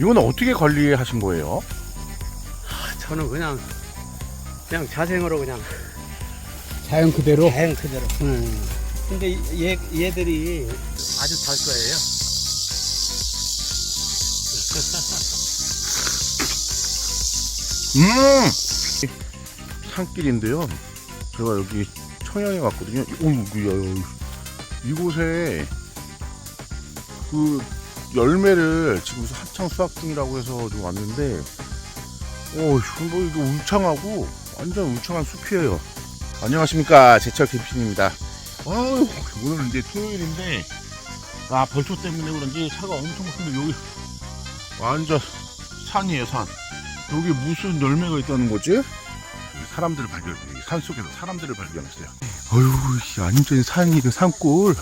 이거는 어떻게 관리하신 거예요? 저는 그냥 그냥 자생으로 그냥 자연 그대로. 자연 그대로. 음. 근데 얘 얘들이 아주 달 거예요. 음! 산길인데요. 제가 여기 청양에 야, 야, 이곳에 그 열매를 지금 한창 수확 중이라고 해서 좀 왔는데, 어, 뭐 이거 울창하고 완전 울창한 숲이에요. 안녕하십니까. 제철 캠핑입니다. 아유, 오늘은 이제 토요일인데, 아, 벌초 때문에 그런지 차가 엄청 막힌데 여기 완전 산이에요, 산. 여기 무슨 열매가 있다는 거지? 사람들을 발견, 산 속에서 사람들을 발견했어요. 어휴, 이 완전 산이, 그 산골.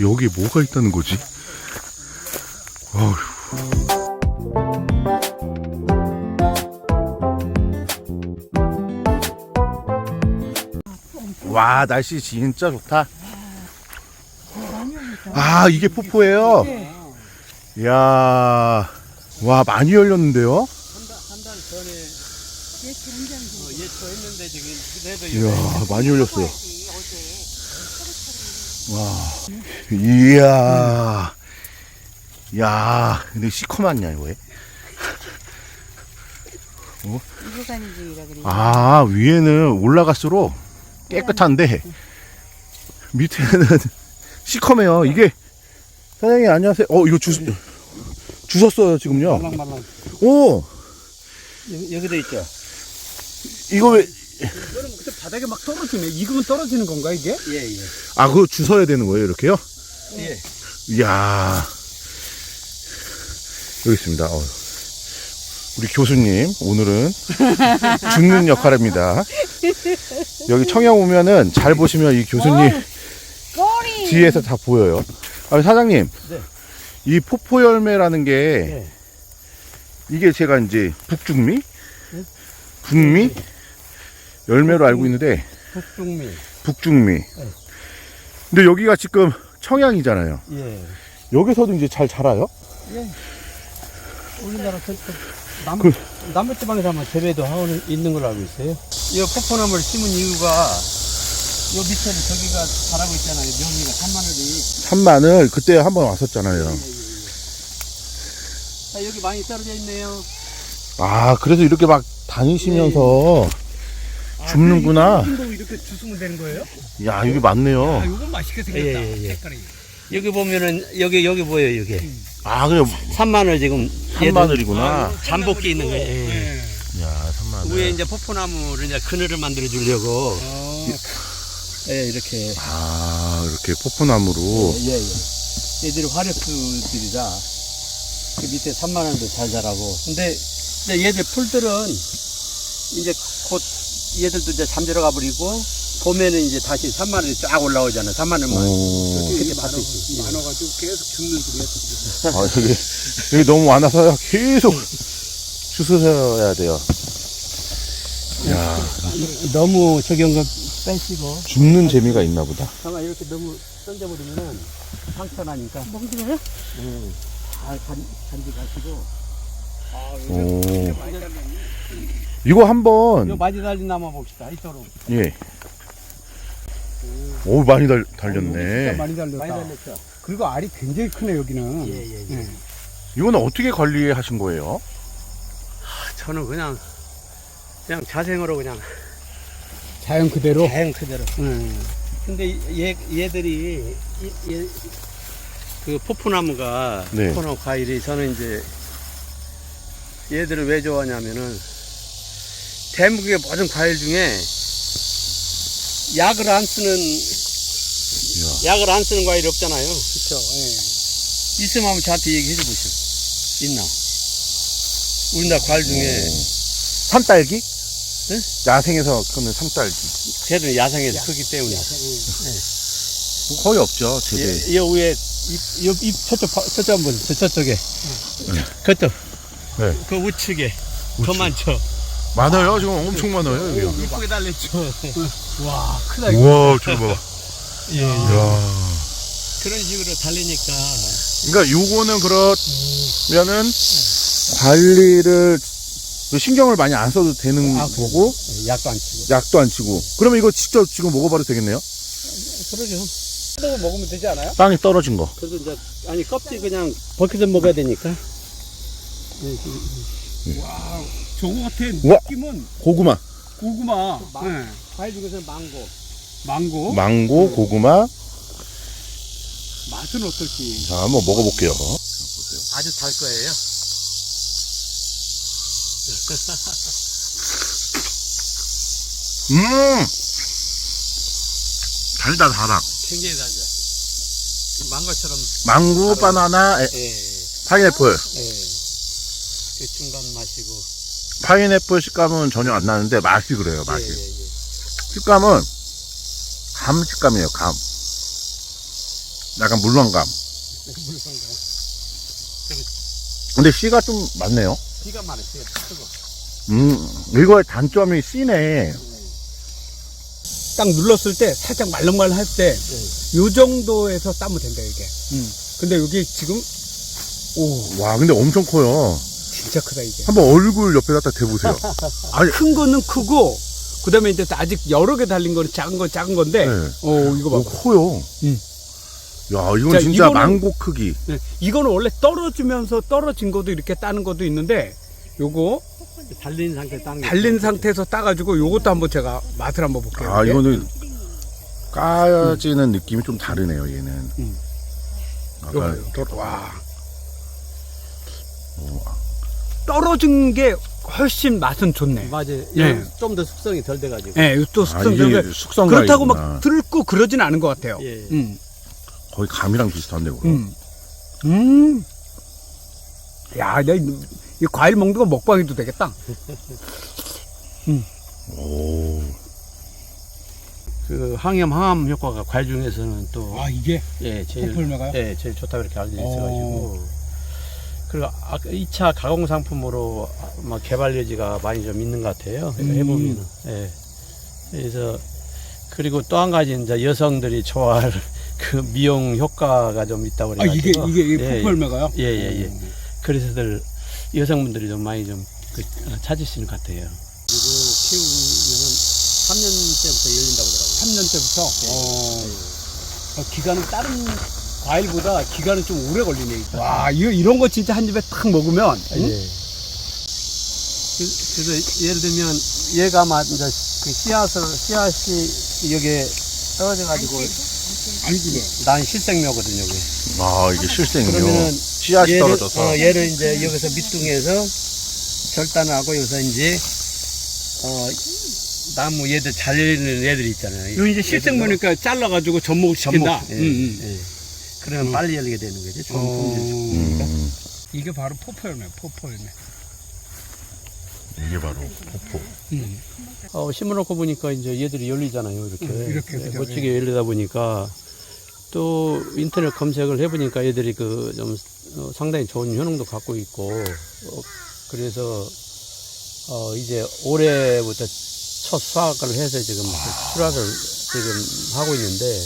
여기 뭐가 있다는 거지? 어휴. 와, 날씨 진짜 좋다. 아, 이게 폭포예요? 이야, 와, 많이 열렸는데요? 한달 전에 어, 예초 했는데 지금 그래도 이야, 많이 열렸어요. 와, 이야, 야, 근데 시커멓냐 이거 왜? 이거간이지라 그래. 아, 위에는 올라갈수록 깨끗한데 밑에는 시커매요. 이게 사장님 안녕하세요. 어, 이거 주 주셨어요 지금요. 말랑말랑. 오, 여기, 여기도 있죠. 이거 왜? 그럼 그때 바닥에 막 떨어지네. 익으면 떨어지는 건가 이게? 예 예. 아, 그거 주워야 되는 거예요, 이렇게요? 예. 이야. 여기 있습니다. 어. 우리 교수님, 오늘은 죽는 역할입니다. 여기 청양 오면은 잘 보시면 이 교수님 꼬리. 뒤에서 다 보여요. 아, 사장님. 네. 이 포포 열매라는 게 네. 이게 제가 이제 북중미? 네. 북미? 열매로 알고 있는데 북중미. 북중미. 근데 여기가 지금 청양이잖아요. 예. 여기서도 이제 잘 자라요? 우리나라 남, 그- 남부 지방에서 아마 재배도 하고 있는 걸로 알고 있어요. 이 포포나무를 심은 이유가 요 밑에는 저기가 자라고 있잖아요. 명리가 산마늘이. 산마늘 그때 한번 왔었잖아요. 아, 여기 많이 떨어져 있네요. 아 그래서 이렇게 막 다니시면서 줍는구나. 도 이렇게 주스면 되는 거예요? 야 여기 많네요. 아, 이건 맛있게 생겼다. 예, 예, 예. 색깔이. 여기 보면은 여기 여기 보여요. 여기 아 그래 산마늘 지금 산마늘이구나. 잠복기 있는 거예요. 예. 네. 야 산마늘. 위에 이제 포포나무를 이제 그늘을 만들어 주려고 어, 예, 이렇게 아 이렇게 포포나무로. 예, 예. 얘들이 화력수들이라 그 밑에 산마늘도 잘 자라고. 근데 이제 얘들 풀들은 이제 곧 얘들도 이제 잠들어 가버리고 봄에는 이제 다시 산마늘이 쫙 올라오잖아. 산마늘만. 오. 밭도 있지. 많아가지고 계속 죽는 중이야. 아 여기 여기 너무 많아서요. 계속 주워야 돼요. 야 너무 적용을 빼시고. 줍는 재미가 있나 보다. 잠깐 이렇게 너무 던져버리면은 상처 나니까. 멍들어요? 네. 잘 간, 간지 가시고. 오. 이거 한번 이거 많이 달린 나무 봅시다. 이쪽으로. 예. 오 많이 달, 진짜 달렸네. 많이 달렸다. 많이 달렸죠. 그리고 알이 굉장히 크네 여기는. 예, 예, 예. 예. 이거는 어떻게 관리하신 거예요? 저는 그냥 그냥 자생으로 그냥 자연 그대로. 자연 그대로. 음. 근데 얘 얘들이 이- 얘, 그 포프나무가 네. 포프나무 과일이 저는 이제 얘들을 왜 좋아하냐면은 대한민국의 모든 과일 중에 약을 안 쓰는 이야. 약을 안 쓰는 과일이 없잖아요. 그렇죠. 예. 있으면 한번 저한테 얘기해 줘 보시오. 있나? 우리나라 과일 중에 산딸기? 네? 야생에서 크는 산딸기. 쟤들은 야생에서 크기 때문에. 거의 없죠, 제대. 이, 이 위에 잎, 잎, 잎 저쪽 봐- 저쪽 한번 저 저쪽에 그쪽 네. 그 우측에 더 많죠. 많아요, 지금 엄청 많아요, 여기요. 이쁘게 달렸죠. 와 크다 이거. 우와, 저거 봐. 예. 이야. 그런 식으로 달리니까 그러니까 요거는 그러면은 관리를 그 신경을 많이 안 써도 되는 아, 거고 예, 약도 안 치고. 약도 안 치고 그러면 이거 직접 지금 먹어봐도 되겠네요? 그러죠. 또 먹으면 되지 않아요? 땅에 떨어진 거 그래서 이제 아니 껍질 그냥 벗겨서 먹어야 되니까. 와, 저거 같아. 우와. 느낌은 고구마 고구마, 마- 네. 과일 중에서 망고. 망고. 망고 고구마 맛은 어떨지. 자 한번 먹어볼게요 아주 달 거예요. 음 달다 달아 굉장히 달죠. 망고처럼. 망고 바나나 에, 예, 파인애플 예. 그 중간 맛이고. 파인애플 식감은 전혀 안 나는데 맛이 그래요 맛이 예, 예, 예. 식감은 감 식감이에요 감 약간 물렁감. 근데 씨가 좀 많네요 비가 많아, 뜨거. 음 이거의 단점이 씨네 딱 눌렀을 때 살짝 말랑말랑 할때요 정도에서 따면 된다 이게. 음. 근데 여기 지금 오 와 근데 엄청 커요 진짜 크다 이게. 한번 얼굴 옆에 갖다 대보세요 아니 큰 거는 크고 그다음에 이제 아직 여러 개 달린 거는 작은 건 작은 건데. 네. 어 이거 오, 봐. 커요 음. 야 이건 자, 진짜 이거는- 망고 크기 네. 이거는 원래 떨어지면서 떨어진 것도 이렇게 따는 것도 있는데 요거 달린 상태 땅. 달린 상태에서 따가지고 요것도 한번 제가 맛을 한번 볼게요. 아 이게. 이거는 까지는 느낌이 좀 다르네요 얘는 음. 아까 요거, 요거. 와. 떨어진 게 훨씬 맛은 좋네. 맞아요. 예. 좀더 숙성이 덜 돼가지고. 예, 또아 숙성 이게 좀 숙성 그렇다고. 막 들고 그러진 않은 것 같아요. 예. 음, 거의 감이랑 비슷한데 그럼 음, 음. 야, 나 이, 이 과일 먹는 거 먹방해도 되겠다. 오 그 항염 항암 효과가 과일 중에서는 또 아, 이게 예, 제일? 예, 제일 좋다 이렇게 알려져 어. 있어가지고 그리고 아까 2차 가공 상품으로 막 개발 여지가 많이 좀 있는 것 같아요. 음. 해보면은 예. 그래서 그리고 또 한 가지 이제 여성들이 좋아할 그 미용 효과가 좀 있다고 아, 그래가지고 이게 이게 이 예, 포플메가요? 예, 예, 예. 그래서들 여성분들이 좀 많이 좀 그, 어, 찾으시는 것 같아요. 그리고 키우면은 3년 때부터 열린다고 그러더라고요. 3년 때부터. 어, 어, 기간은 다른 과일보다 기간은 좀 오래 걸리네. 이게. 와, 이거 이런 거 진짜 한 입에 딱 먹으면 응? 예. 그- 그래서 예를 들면 얘가 막 이제 그 씨앗을 씨앗이 여기에 떨어져가지고 아니지. 난 실생묘거든요. 여기. 아 이게 실생이요 그러면은 씨앗이 얘를, 떨어져서 어, 얘를 이제 여기서 밑둥에서 절단하고 여기서 이제 어 나무 얘들 잘리는 애들 있잖아요. 이거 이제 실생모니까 잘라가지고 접목을 시킨다. 전목. 예, 음, 음. 예. 그러면 빨리 열리게 되는 거죠. 좋은 어. 품질. 음, 이게 바로 포포 열매, 포포 열매. 이게 바로 포포 음. 어, 심어놓고 보니까 이제 얘들이 열리잖아요. 이렇게. 음, 이렇게, 네, 그죠. 멋지게 열리다 보니까 또 인터넷 검색을 해보니까 얘들이 그 좀 상당히 좋은 효능도 갖고 있고 어, 그래서 어, 이제 올해부터 첫 수확을 해서 지금 그 출하를 지금 하고 있는데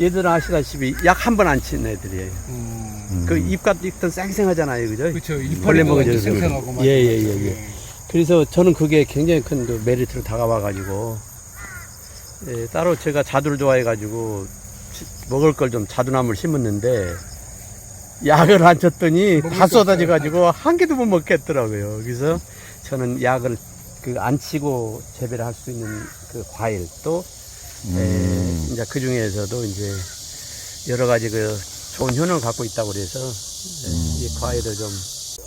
얘들은 아시다시피 약 한 번 안 친 애들이에요. 음. 그 입갓 익던 쌩쌩하잖아요. 그죠? 그렇죠. 벌레 이빨이 먹어줘서 생생하고 그래요. 예, 예, 예, 예. 그래서 저는 그게 굉장히 큰 그 메리트로 다가와가지고 예, 따로 제가 자두를 좋아해가지고 치- 먹을 걸 좀 자두나무를 심었는데 약을 안 쳤더니 다. 쏟아져가지고 한 개도 못 먹겠더라고요. 그래서 저는 약을 그 안 치고 재배를 할 수 있는 그 과일 또 음. 예, 이제 그 중에서도 이제 여러 가지 그 좋은 효능을 갖고 있다고 그래서 예, 이 과일을 좀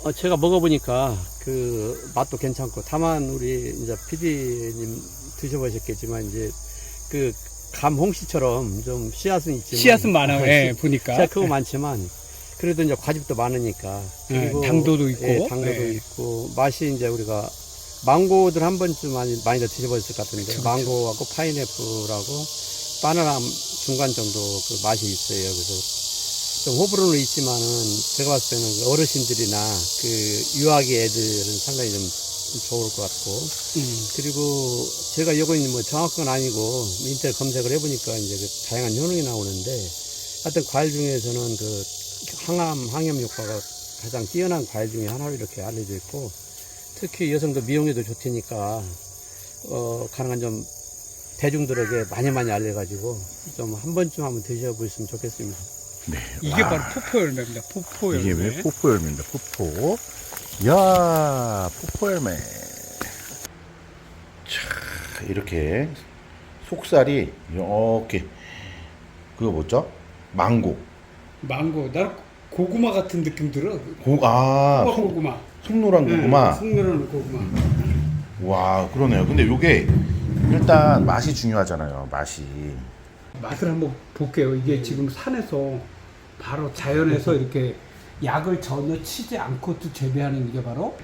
어, 제가 먹어보니까 그 맛도 괜찮고 다만 우리 이제 PD님 드셔보셨겠지만 이제 그 감홍씨처럼 좀 씨앗은 있지만 씨앗은 많아요. 어, 예, 씨- 보니까. 씨앗 크고 많지만 그래도 이제 과즙도 많으니까 예, 그리고 당도도 있고. 예, 당도도 예. 있고 맛이 이제 우리가 망고들 한 번쯤 많이 많이 더 드셔보셨을 것 같은데 그쵸, 그쵸. 망고하고 파인애플하고 바나나 중간 정도 그 맛이 있어요. 그래서 좀 호불호는 있지만은 제가 봤을 때는 그 어르신들이나 그 유아기 애들은 상당히 좀 좋을 것 같고 음. 그리고 제가 이거는 뭐 정확한 건 아니고 인터넷 검색을 해보니까 이제 그 다양한 효능이 나오는데 하여튼 과일 중에서는 그 항암, 항염 효과가 가장 뛰어난 과일 중에 하나로 이렇게 알려져 있고 특히 여성도 미용에도 좋다니까 어, 가능한 좀 대중들에게 많이 많이 알려가지고 좀 한 번쯤 한번 드셔보셨으면 좋겠습니다. 네. 이게 와, 바로 포포 열매입니다. 포포 열매. 이게 왜 포포 열매입니다. 포포. 야, 포포 열매. 자, 이렇게 속살이 이렇게 그거 뭐죠? 망고. 망고. 나 고구마 같은 느낌 들어. 고, 아, 호박 속, 고구마. 속노란 고구마. 네, 속노란 고구마. 와, 그러네요. 근데 요게 일단 맛이 중요하잖아요. 맛이. 맛을 한번 볼게요. 이게 지금 산에서 바로 자연에서 이렇게 약을 전혀 치지 않고도 재배하는 이게 바로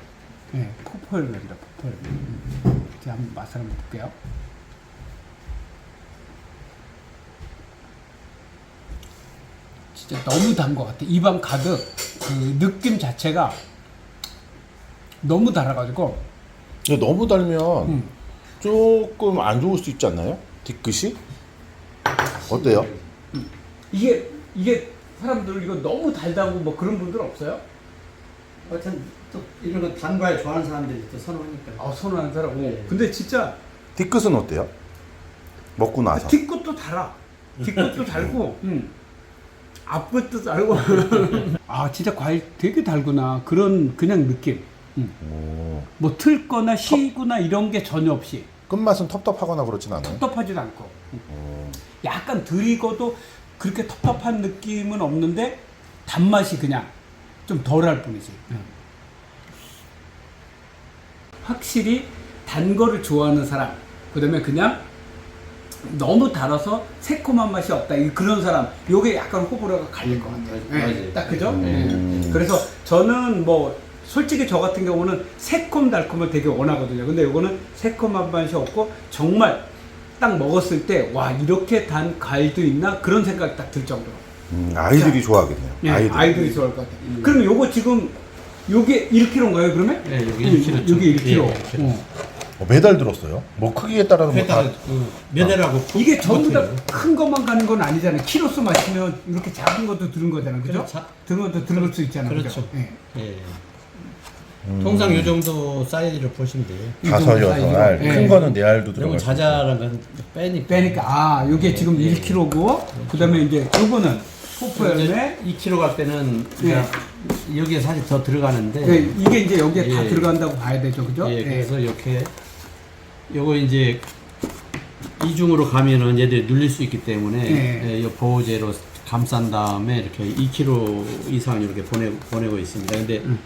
네, 포포 열매입니다. 포포 열매. 음. 제가 한번 맛을 한번 볼게요. 진짜 너무 단 것 같아. 입안 가득 그 느낌 자체가 너무 달아가지고 너무 달면 음. 조금 안 좋을 수 있지 않나요? 뒤끝이? 어때요? 이게 이게 사람들 이거 너무 달다고 뭐 그런 분들 없어요? 하여튼 또 이런 거 단 과일 좋아하는 사람들이 또 선호하니까. 아 선호하는 사람. 네. 근데 진짜 뒤끝은 어때요? 먹고 나서. 뒷끝도 달아. 뒷끝도 달고, 음. 앞끝도 달고. 아 진짜 과일 되게 달구나. 그런 그냥 느낌. 음. 오. 뭐 틀거나 시거나 이런 게 전혀 없이 끝맛은 텁텁하거나 그렇진 않아요. 텁텁하지도 않고. 음. 오. 약간 덜 익어도 그렇게 텁텁한 느낌은 없는데 단맛이 그냥 좀 덜할 뿐이지. 확실히 단 거를 좋아하는 사람, 그다음에 그냥 너무 달아서 새콤한 맛이 없다. 이 그런 사람, 요게 약간 호불호가 갈릴 것 같아요. 음, 맞아요. 딱 그죠? 음. 예. 그래서 저는 뭐 솔직히 저 같은 경우는 새콤 달콤을 되게 원하거든요. 근데 요거는 새콤한 맛이 없고 정말 딱 먹었을 때 와 이렇게 단 과일도 있나 그런 생각이 딱 들 정도로. 음, 아이들이 좋아하겠네요. 예, 아이들. 아이들이 좋아할 것 같아요. 그럼 요거 지금 요게 1kg인가요 그러면? 네, 여기 음, 1kg. 요게 1kg. 예, 어. 어, 매달 들었어요. 뭐 크기에 따라서 뭐 다. 그 면회라고 이게 전부 다 큰 것만 가는 건 아니잖아요. 키로수 마시면 이렇게 작은 것도 들은 거잖아요. 그죠? 그렇죠. 들은 것도 들을 수 있잖아요. 그렇죠. 그죠? 예. 예. 음, 통상 요 정도 사이즈로 보시면 돼요. 이 다섯 정도 여섯 사이즈로. 알. 예. 큰 거는 네 알도 수 있어요. 자잘한 건 빼니까. 빼니까 아 요게 지금 예. 1kg고 그다음에 이제 요거는 포포 열매 2kg 갈 때는 예. 여기에 사실 더 들어가는데 예, 이게 이제 여기에 다 예. 들어간다고 봐야 되죠, 그죠? 예, 그래서 이렇게 요거 이제 이중으로 가면은 얘들이 눌릴 수 있기 때문에 예. 예, 이 보호제로 감싼 다음에 이렇게 2kg 이상 이렇게 보내 보내고 있습니다. 근데 음.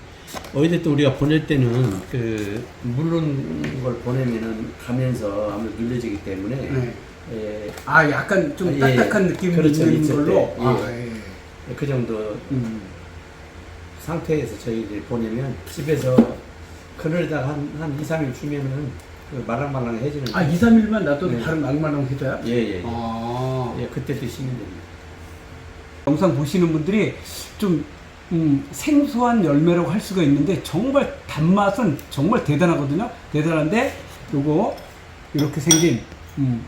어디든 우리가 보낼 때는 그 물른 걸 보내면은 가면서 아무래도 눌려지기 때문에 네. 예, 아 약간 좀 예. 딱딱한 느낌이 그렇죠, 있는 있을 걸로. 때, 아, 예. 예. 그 정도 음. 상태에서 저희들이 보내면 집에서 그늘에다가 한, 한 2, 3일 주면은 그 말랑말랑해지는 아 2, 3일만 놔둬도 네. 바로 말랑말랑해져요? 예, 예, 예. 아. 예, 그때 드시면 됩니다. 영상 보시는 분들이 좀 음, 생소한 열매라고 할 수가 있는데 정말 단맛은 정말 대단하거든요. 대단한데 요거 이렇게 생긴 음,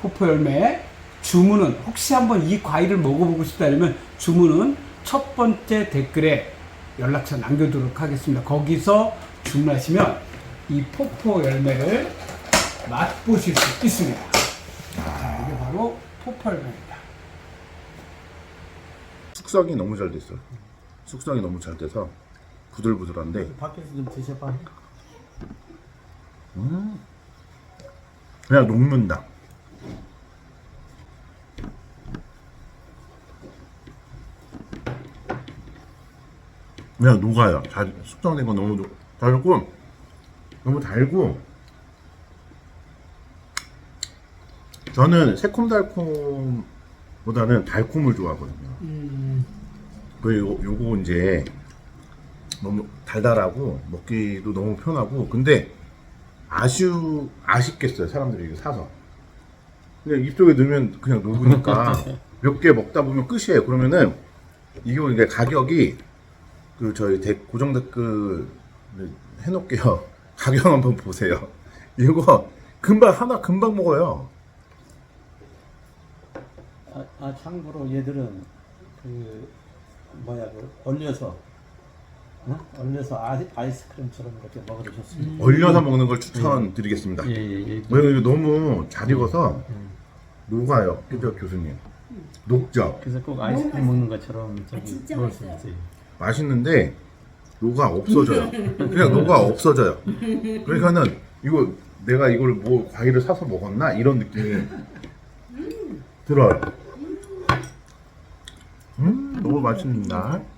포포 열매 주문은 혹시 한번 이 과일을 먹어보고 싶다면 주문은 첫 번째 댓글에 연락처 남겨두도록 하겠습니다. 거기서 주문하시면 이 포포 열매를 맛보실 수 있습니다. 자, 이게 바로 포포 열매입니다. 숙성이 너무 잘 됐어. 숙성이 너무 잘 돼서 부들부들한데 밖에서 좀 드셔봐. 그냥 녹는다. 그냥 녹아요. 잘 숙성된 건 너무 녹- 달고 너무 달고 저는 새콤달콤보다는 달콤을 좋아하거든요. 그리고 요거 이제 너무 달달하고 먹기도 너무 편하고 근데 아쉬우 아쉽겠어요 사람들이 이거 사서. 그냥 입속에 넣으면 그냥 녹으니까 몇 개 먹다 보면 끝이에요. 그러면은 이거 이게 가격이 그 저희 대- 고정 댓글 해놓을게요. 가격 한번 보세요. 이거 금방 하나 금방 먹어요. 아, 아 참고로 얘들은 그 뭐야 그 얼려서 어? 얼려서 아이, 아이스크림처럼 이렇게 먹어도 좋습니다. 얼려서 먹는 걸 추천드리겠습니다. 예예예. 왜냐면 이거 너무 잘 익어서 녹아요. 그죠 교수님? 녹죠. 그래서 꼭 아이스크림 먹는 것처럼 저기 먹을 수 있어요. 맛있는데 녹아 없어져요. 그냥 녹아 없어져요. 그러니까는 이거 내가 이걸 뭐 과일을 사서 먹었나 이런 느낌이 들어요. 음 너무 맛있습니다.